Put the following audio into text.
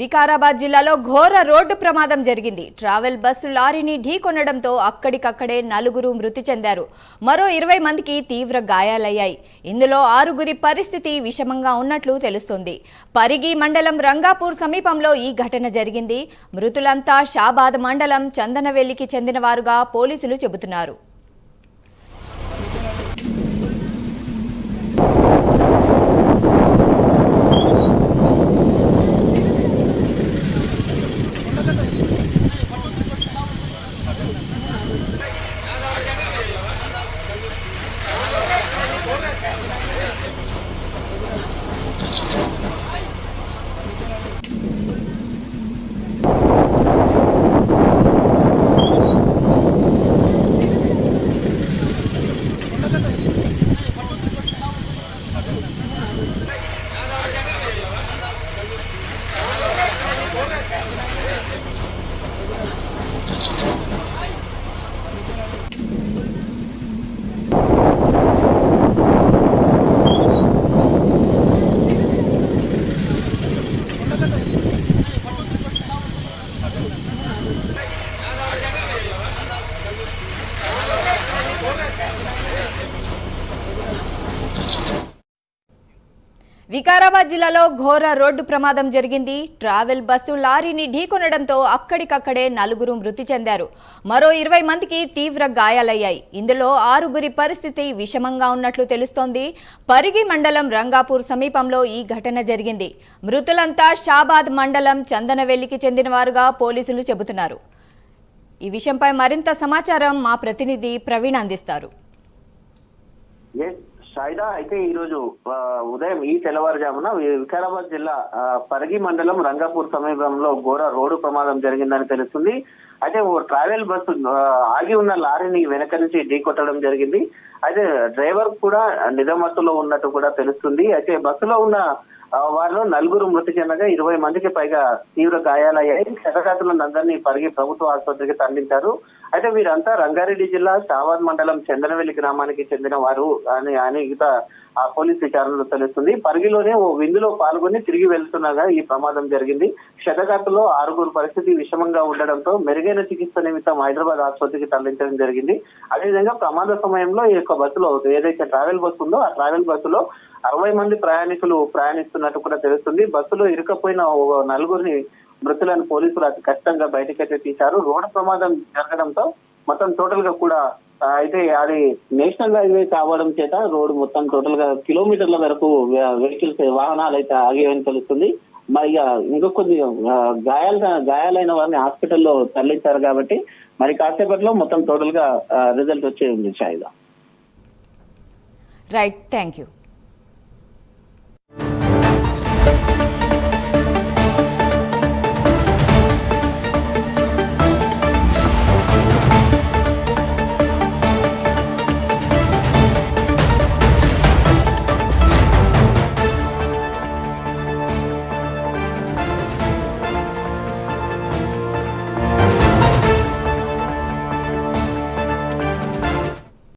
వికారాబాద్ జిల్లాలో ఘోర రోడ్డు ప్రమాదం జరిగింది. ట్రావెల్ బస్సు లారీని ఢీకొనడంతో అక్కడికక్కడే నలుగురు మృతి చెందారు. మరో ఇరవై మందికి తీవ్ర గాయాలయ్యాయి. ఇందులో ఆరుగురి పరిస్థితి విషమంగా ఉన్నట్లు తెలుస్తోంది. పరిగి మండలం రంగాపూర్ సమీపంలో ఈ ఘటన జరిగింది. మృతులంతా షాబాద్ మండలం చందనవెల్లికి చెందినవారుగా పోలీసులు చెబుతున్నారు. వికారాబాద్ జిల్లాలో ఘోర రోడ్డు ప్రమాదం జరిగింది. ట్రావెల్ బస్సు లారీని ఢీకొనడంతో అక్కడికక్కడే నలుగురు మృతి చెందారు. మరో ఇరవై మందికి తీవ్ర గాయాలయ్యాయి. ఇందులో ఆరుగురి పరిస్థితి విషమంగా ఉన్నట్లు తెలుస్తోంది. పరిగి మండలం రంగాపూర్ సమీపంలో ఈ ఘటన జరిగింది. మృతులంతా షాబాద్ మండలం చందనవెల్లికి చెందినవారుగా పోలీసులు చెబుతున్నారు. ఈ విషయంపై మరింత సమాచారం మా ప్రతినిధి ప్రవీణ్ అందిస్తారు. ఎస్ సాయిదా అయితే ఈ రోజు ఉదయం ఈ తెల్లవారుజామున వికారాబాద్ జిల్లా పరగి పరిగి మండలం రంగాపూర్ సమీపంలో ఘోర రోడ్డు ప్రమాదం జరిగిందని తెలుస్తుంది. అయితే ఓ ట్రావెల్ బస్సు ఆగి ఉన్న లారీని వెనక నుంచి ఢీకొట్టడం జరిగింది. అయితే డ్రైవర్ కూడా నిజమత్తులో ఉన్నట్టు కూడా తెలుస్తుంది. అయితే బస్సులో ఉన్న వారిలో నలుగురు మృతి చెందగా ఇరవై మందికి పైగా తీవ్ర గాయాలయ్యాయి. క్షతగాతులను అందరినీ పరిగి ప్రభుత్వ ఆసుపత్రికి తరలించారు. అయితే వీరంతా రంగారెడ్డి జిల్లా సావాద్ మండలం చందనవెల్లి గ్రామానికి చెందిన వారు అని అని ఆ పోలీస్ విచారణలో తెలుస్తుంది. పరిగిలోనే ఓ విందులో పాల్గొని తిరిగి వెళ్తుండగా ఈ ప్రమాదం జరిగింది. క్షతగాతుల్లో ఆరుగురు పరిస్థితి విషమంగా ఉండడంతో మెరుగైన చికిత్స నిమిత్తం హైదరాబాద్ ఆసుపత్రికి తరలించడం జరిగింది. అదేవిధంగా ప్రమాద సమయంలో ఈ యొక్క బస్సులో ఏదైతే ట్రావెల్ బస్సు ఉందో ఆ ట్రావెల్ బస్సులో అరవై మంది ప్రయాణికులు ప్రయాణిస్తున్నట్టు కూడా తెలుస్తుంది. బస్సులో ఇరుకపోయిన నలుగురిని మృతులను పోలీసులు అతి కష్టంగా బయటకైతే తీశారు. రోడ్డు ప్రమాదం జరగడంతో మొత్తం టోటల్గా కూడా అయితే అది నేషనల్ హైవే కావడం చేత రోడ్డు మొత్తం టోటల్గా కిలోమీటర్ల వరకు వెహికల్స్ వాహనాలు అయితే ఆగేవని తెలుస్తుంది. మరి ఇంకా కొద్ది గాయాలు గాయాలైన వారిని హాస్పిటల్లో తరలించారు కాబట్టి మరి కాసేపట్లో మొత్తం టోటల్గా రిజల్ట్ వచ్చే ఉంది షాయిదా. Right thank you